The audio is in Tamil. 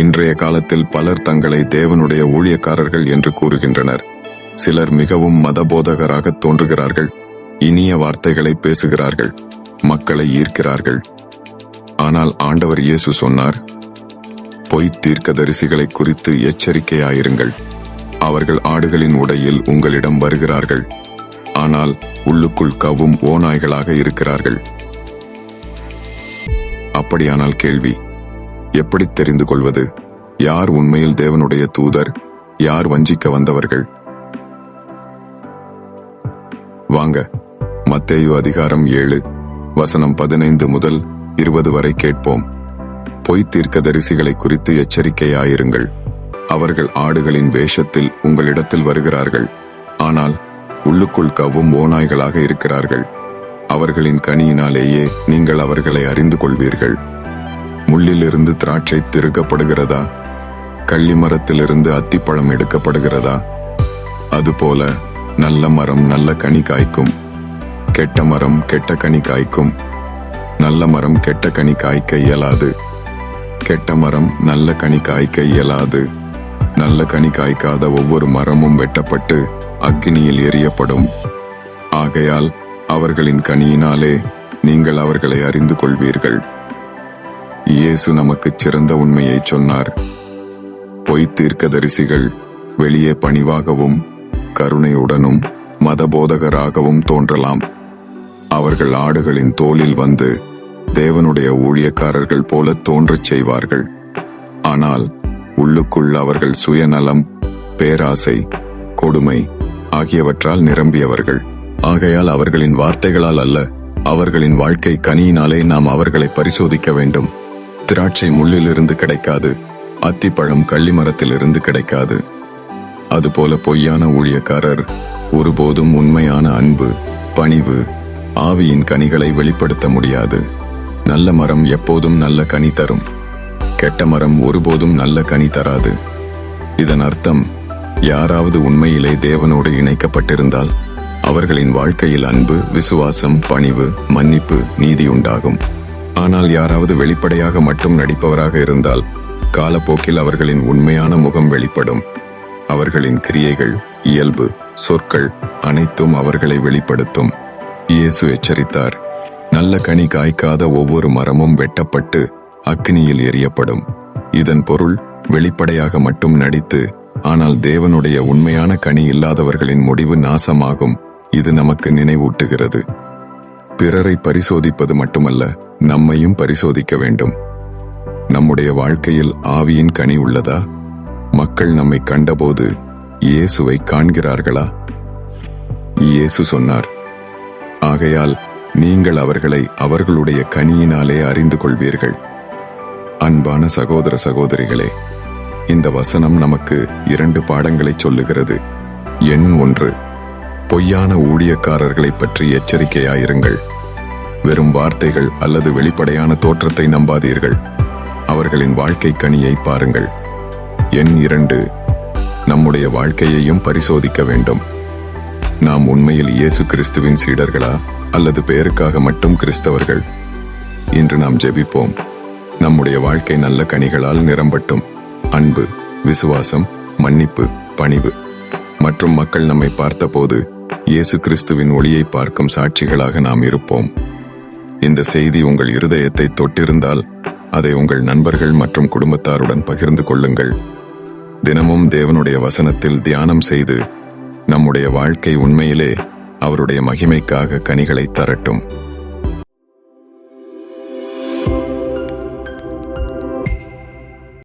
இன்றைய காலத்தில் பலர் தங்களை தேவனுடைய ஊழியக்காரர்கள் என்று கூறுகின்றனர். சிலர் மிகவும் மதபோதகராக தோன்றுகிறார்கள். இனிய வார்த்தைகளை பேசுகிறார்கள். மக்களை ஈர்க்கிறார்கள். ஆனால் ஆண்டவர் இயேசு சொன்னார் பொய் தீர்க்கதரிசிகளை குறித்து எச்சரிக்கையாயிருங்கள். அவர்கள் ஆடுகளின் உடையில் உங்களிடம் வருகிறார்கள். ஆனால் உள்ளுக்குள் கவும் ஓநாய்களாக இருக்கிறார்கள். அப்படியானால் கேள்வி எப்படி தெரிந்து கொள்வது? யார் உண்மையில் தேவனுடைய தூதர்? யார் வஞ்சிக்க வந்தவர்கள்? வாங்க மத்தேயு அதிகாரம் ஏழு வசனம் பதினைந்து முதல் இருபது வரை கேட்போம். பொய்த் தீர்க்கதரிசிகளை குறித்து எச்சரிக்கையாயிருங்கள். அவர்கள் ஆடுகளின் வேஷத்தில் உங்களிடத்தில் வருகிறார்கள். ஆனால் உள்ளுக்குள் கவும் ஓநாய்களாக இருக்கிறார்கள். அவர்களின் கனியினாலேயே நீங்கள் அவர்களை அறிந்து கொள்வீர்கள். முள்ளிலிருந்து திராட்சை திருகப்படுகிறதா கள்ளிமரத்திலிருந்து அத்திப்பழம் எடுக்கப்படுகிறதா? அதுபோல நல்ல மரம் நல்ல கனி காய்க்கும். கெட்ட மரம் கெட்ட கனி காய்க்கும். நல்ல மரம் கெட்ட கனி காய்க்க இயலாது. கெட்ட மரம் நல்ல கனி காய்க்க இயலாது. நல்ல கனி காய்க்காத ஒவ்வொரு மரமும் வெட்டப்பட்டு அக்னியில் எரியப்படும் ஆகையால் அவர்களின் கனியினாலே நீங்கள் அவர்களை அறிந்து கொள்வீர்கள். இயேசு நமக்குச் சிறந்த உண்மையைச் சொன்னார். பொய் தீர்க்கதரிசிகள் வெளியே பணிவாகவும் கருணையுடனும் மதபோதகராகவும் தோன்றலாம். அவர்கள் ஆடுகளின் தோளில் வந்து தேவனுடைய ஊழியக்காரர்கள் போல தோன்றச் செய்வார்கள். ஆனால் உள்ளுக்குள் அவர்கள் சுயநலம் பேராசை கொடுமை ஆகியவற்றால் நிரம்பியவர்கள். ஆகையால் அவர்களின் வார்த்தைகளால் அல்ல அவர்களின் வாழ்க்கை கனியினாலே நாம் அவர்களை பரிசோதிக்க வேண்டும். திராட்சை முள்ளிலிருந்து கிடைக்காது அத்திப்பழம் கள்ளிமரத்திலிருந்து கிடைக்காது. அதுபோல பொய்யான ஊழியக்காரர் ஒருபோதும் உண்மையான அன்பு பணிவு ஆவியின் கனிகளை வெளிப்படுத்த முடியாது. நல்ல மரம் எப்போதும் நல்ல கனி தரும். கெட்ட மரம் ஒருபோதும் நல்ல கனி தராது. இதன் அர்த்தம் யாராவது உண்மையிலே தேவனோடு இணைக்கப்பட்டிருந்தால் அவர்களின் வாழ்க்கையில் அன்பு விசுவாசம் பணிவு மன்னிப்பு நீதி உண்டாகும் ஆனால் யாராவது வெளிப்படையாக மட்டும் நடிப்பவராக இருந்தால் காலப்போக்கில் அவர்களின் உண்மையான முகம் வெளிப்படும். அவர்களின் கிரியைகள் இயல்பு சொற்கள் அனைத்தும் அவர்களை வெளிப்படுத்தும். இயேசு எச்சரித்தார். நல்ல கனி காய்க்காத ஒவ்வொரு மரமும் வெட்டப்பட்டு அக்னியில் எரியப்படும் இதன் பொருள் வெளிப்படையாக மட்டும் நடித்து ஆனால் தேவனுடைய உண்மையான கனி இல்லாதவர்களின் முடிவு நாசமாகும். இது நமக்கு நினைவூட்டுகிறது. பிறரை பரிசோதிப்பது மட்டுமல்ல நம்மையும் பரிசோதிக்க வேண்டும். நம்முடைய வாழ்க்கையில் ஆவியின் கனி உள்ளதா? மக்கள் நம்மை கண்டபோது இயேசுவை காண்கிறார்களா? இயேசு சொன்னார் ஆகையால் நீங்கள் அவர்களை அவர்களுடைய கனியினாலே அறிந்து கொள்வீர்கள். அன்பான சகோதர சகோதரிகளே இந்த வசனம் நமக்கு இரண்டு பாடங்களை சொல்லுகிறது. எண் ஒன்று பொய்யான ஊழியக்காரர்களைப் பற்றி எச்சரிக்கையாயிருங்கள். வெறும் வார்த்தைகள் அல்லது வெளிப்படையான தோற்றத்தை நம்பாதீர்கள். அவர்களின் வாழ்க்கை கனியை பாருங்கள். எண் இரண்டு நம்முடைய வாழ்க்கையையும் பரிசோதிக்க வேண்டும். நாம் உண்மையில் இயேசு கிறிஸ்துவின் சீடர்களா அல்லது பெயருக்காக மட்டும் கிறிஸ்தவர்கள்? இன்று நாம் ஜெபிப்போம். நம்முடைய வாழ்க்கை நல்ல கனிகளால் நிரம்பட்டும். அன்பு விசுவாசம் மன்னிப்பு பணிவு. மற்றும் மக்கள் நம்மை பார்த்தபோது இயேசு கிறிஸ்துவின் ஒளியை பார்க்கும் சாட்சிகளாக நாம் இருப்போம். இந்த செய்தி உங்கள் இருதயத்தை தொட்டிருந்தால் அதை உங்கள் நண்பர்கள் மற்றும் குடும்பத்தாருடன் பகிர்ந்து கொள்ளுங்கள். தினமும் தேவனுடைய வசனத்தில் தியானம் செய்து நம்முடைய வாழ்க்கை உண்மையிலே அவருடைய மகிமைக்காக கனிகளை தரட்டும்.